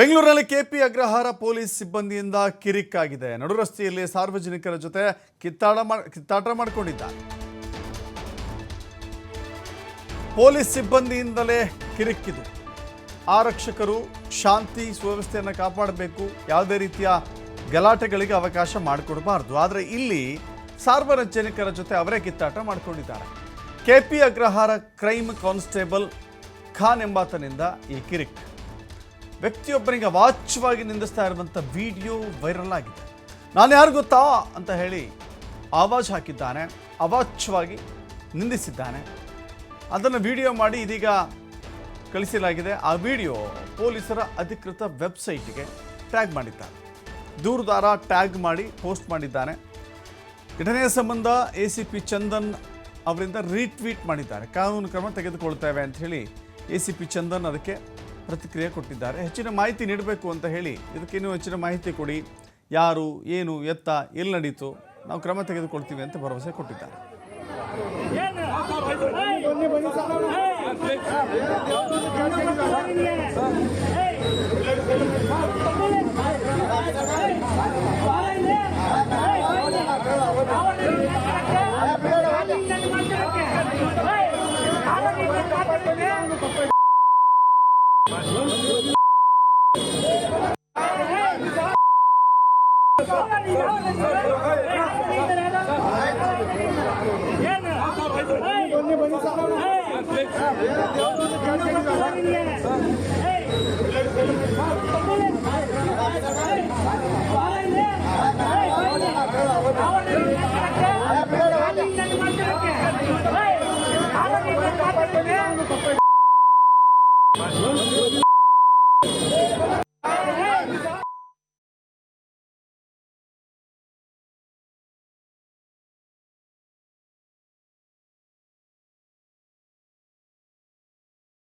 ಬೆಂಗಳೂರಿನಲ್ಲಿ KP Agrahara police ಸಿಬ್ಬಂದಿಯಿಂದ ಕಿರಿಕ್ಕಾಗಿದೆ. ನಡು ರಸ್ತೆಯಲ್ಲಿ ಸಾರ್ವಜನಿಕರ ಜೊತೆ ಕಿತ್ತಾಟ ಕಿತ್ತಾಟ ಮಾಡಿಕೊಂಡಿದ್ದಾರೆ. ಪೊಲೀಸ್ ಸಿಬ್ಬಂದಿಯಿಂದಲೇ ಕಿರಿಕ್ಕಿದು ಆರಕ್ಷಕರು ಶಾಂತಿ ಸುವ್ಯವಸ್ಥೆಯನ್ನು ಕಾಪಾಡಬೇಕು, ಯಾವುದೇ ರೀತಿಯ ಗಲಾಟೆಗಳಿಗೆ ಅವಕಾಶ ಮಾಡಿಕೊಡಬಾರ್ದು. ಆದರೆ ಇಲ್ಲಿ ಸಾರ್ವಜನಿಕರ ಜೊತೆ ಅವರೇ ಕಿತ್ತಾಟ ಮಾಡಿಕೊಂಡಿದ್ದಾರೆ. KP Agrahara crime constable Khan ಎಂಬಾತನಿಂದ ಈ ಕಿರಿಕ್. ವ್ಯಕ್ತಿಯೊಬ್ಬನಿಗೆ ವಾಚ್ವಾಗಿ ನಿಂದಿಸ್ತಾ ಇರುವಂಥ ವಿಡಿಯೋ ವೈರಲ್ ಆಗಿದೆ. ನಾನು ಯಾರು ಗೊತ್ತಾ ಅಂತ ಹೇಳಿ ಆವಾಜ್ ಹಾಕಿದ್ದಾನೆ ಅವಾಚ್ಯವಾಗಿ ನಿಂದಿಸಿದ್ದಾನೆ. ಅದನ್ನು ವಿಡಿಯೋ ಮಾಡಿ ಇದೀಗ ಕಳಿಸಲಾಗಿದೆ. ಆ ವಿಡಿಯೋ ಪೊಲೀಸರ ಅಧಿಕೃತ ವೆಬ್ಸೈಟ್ಗೆ ಟ್ಯಾಗ್ ಮಾಡಿದ್ದಾರೆ. ದೂರದಾರ ಟ್ಯಾಗ್ ಮಾಡಿ ಪೋಸ್ಟ್ ಮಾಡಿದ್ದಾನೆ. ಘಟನೆಯ ಸಂಬಂಧ ಎ ಸಿ ಪಿ ಚಂದನ್ ಅವರಿಂದ ರೀಟ್ವೀಟ್ ಮಾಡಿದ್ದಾರೆ. ಕಾನೂನು ಕ್ರಮ ತೆಗೆದುಕೊಳ್ತೇವೆ ಅಂತ ಹೇಳಿ ಎ ಸಿ ಪಿ ಚಂದನ್ ಅದಕ್ಕೆ ಪ್ರತಿಕ್ರಿಯೆ ಕೊಟ್ಟಿದ್ದಾರೆ ಹೆಚ್ಚಿನ ಮಾಹಿತಿ ನೀಡಬೇಕು ಅಂತ ಹೇಳಿ ಇದಕ್ಕೆ ಇನ್ನೂ ಹೆಚ್ಚಿನ ಮಾಹಿತಿ ಕೊಡಿ ಯಾರು ಏನು ಎತ್ತ ಎಲ್ಲಿ ನಡೀತು ನಾವು ಕ್ರಮ ತೆಗೆದುಕೊಳ್ತೀವಿ ಅಂತ ಭರವಸೆ ಕೊಟ್ಟಿದ್ದಾರೆ Yeah.